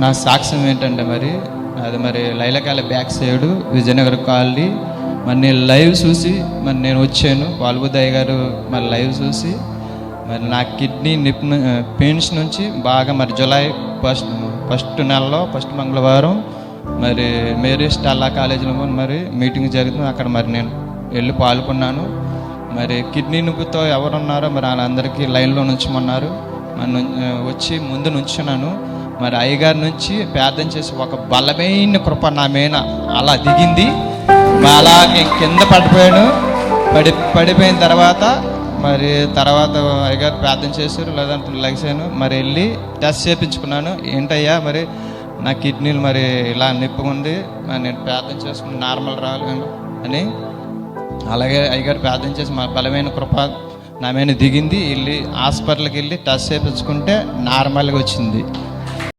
నా సాక్ష్యం ఏంటంటే మరి అది మరి లైలకాల బ్యాక్ సైడ్ విజయనగర్ కాలనీ. మరి నేను లైవ్ చూసి మరి నేను వచ్చాను. పాల్బుద్దయ్య గారు మరి లైవ్ చూసి మరి నా కిడ్నీ నిప్ పెయిన్స్ నుంచి బాగా మరి జూలై ఫస్ట్ ఫస్ట్ నెలలో ఫస్ట్ మంగళవారం మరి మేరీ స్టాలా కాలేజీలో మరి మీటింగ్ జరుగుతుంది అక్కడ మరి నేను వెళ్ళి పాల్గొన్నాను. మరి కిడ్నీ నొప్పితో ఎవరున్నారో మరి వాళ్ళందరికీ లైన్లో నుంచమన్నారు. మరి వచ్చి ముందు నుంచున్నాను. మరి అయ్యగారి నుంచి ప్రార్థన చేసి ఒక బలమైన కృప నా మీద అలా దిగింది. మరి అలా నేను కింద పడిపోయాను. పడి పడిపోయిన తర్వాత మరి తర్వాత అయ్యగారు ప్రార్థన చేశారు లేదంటే లెగిసాను మరి వెళ్ళి టెస్ట్ చేయించుకున్నాను. ఏంటయ్యా మరి నా కిడ్నీలు మరి ఇలా నొప్పి ఉంది మరి నేను ప్రార్థన చేసుకుని నార్మల్ రావాలి అని అలాగే అయ్యగారు ప్రార్థన చేసి మా బలమైన కృప నా మీద దిగింది. వెళ్ళి హాస్పిటల్కి వెళ్ళి టెస్ట్ చేయించుకుంటే నార్మల్గా వచ్చింది.